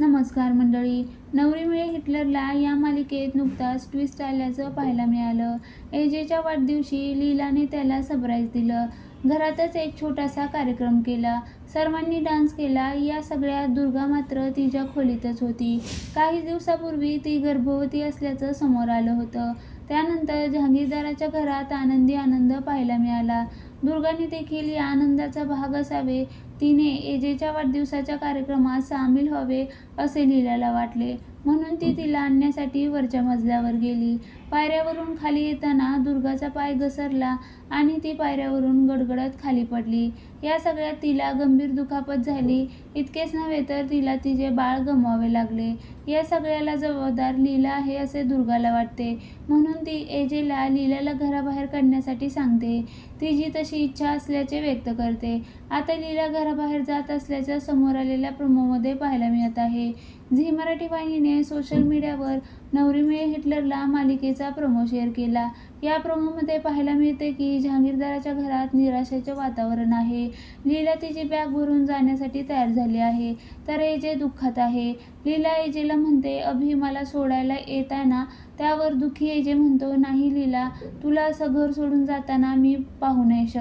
नमस्कार मंडळी. नवरी मिळे हिटलरला या मालिकेत नुकताच ट्विस्ट आल्याचं पाहायला मिळालं. एजेच्या वाढदिवशी लीलाने त्याला सरप्राईज दिलं. घरातच एक छोटासा कार्यक्रम केला. सर्वांनी डान्स केला. या सगळ्यात दुर्गा मात्र तिच्या खोलीतच होती. काही दिवसापूर्वी ती गर्भवती असल्याचं समोर आलं होतं. त्यानंतर जहांगीरदाराच्या घरात आनंदी आनंद पाहायला मिळाला. दुर्गाने देखील या आनंदाचा भाग असावे. तिने एजेच्या वाढदिवसाच्या कार्यक्रमात सामील व्हावे असे लीलाला वाटले. म्हणून ती तिला आणण्यासाठी वरच्या मजल्यावर गेली. पायऱ्यावरून खाली येताना दुर्गाचा पाय घसरला आणि ती पायऱ्यावरून गडगडत खाली पडली. या सगळ्यात तिला गंभीर दुखापत झाली. इतकेच नव्हे तर तिला तिचे बाळ गमवावे लागले. या सगळ्याला जबाबदार लीला आहे असे दुर्गाला वाटते. म्हणून ती एजेला लीलाला घराबाहेर काढण्यासाठी सांगते. तिची तशी इच्छा असल्याचे व्यक्त करते. आता लीला घराबाहेर जात असल्याचं समोर आलेल्या प्रोमोमध्ये पाहायला मिळत आहे. झी मराठी वाहिनीने सोशल मीडियावर नवरी मिळे हिटलरला मालिकेचा प्रोमो शेअर केला. या प्रोमोमध्ये पाहायला मिळते की जहांगीरदाराच्या घरात निराशेचे वातावरण आहे. लीला तिची बॅग भरून जाण्यासाठी तयार झाली आहे. तर एजे दुःखात आहे. लीला एजेला म्हणते अभि मला सोडायला येत आहे ना त्यावर दुःखी एजे म्हणतो नाही लीला तुला असं घर सोडून जाताना मी पाहू नाही शकत.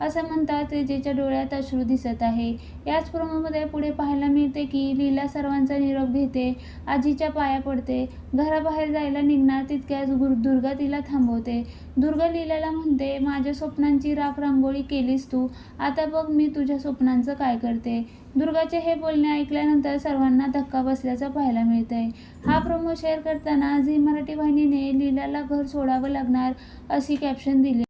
असं म्हणतात ज्याच्या डोळ्यात अश्रू दिसत आहे. याच प्रोमोमध्ये पुढे पाहायला मिळते की लीला सर्वांचा निरोप घेते आजीच्या पाया पडते घराबाहेर जायला निघणार तितक्याच गुर दुर्गा तिला थांबवते. दुर्गा लीलाला म्हणते माझ्या स्वप्नांची राख रांगोळी केलीस तू. आता बघ मी तुझ्या स्वप्नांचं काय करते. दुर्गाचे हे बोलणे ऐकल्यानंतर सर्वांना धक्का बसल्याचं पाहायला मिळतंय. हा प्रोमो शेअर करताना झी मराठी वाहिनीने लीलाला घर सोडावं लागणार अशी कॅप्शन दिली.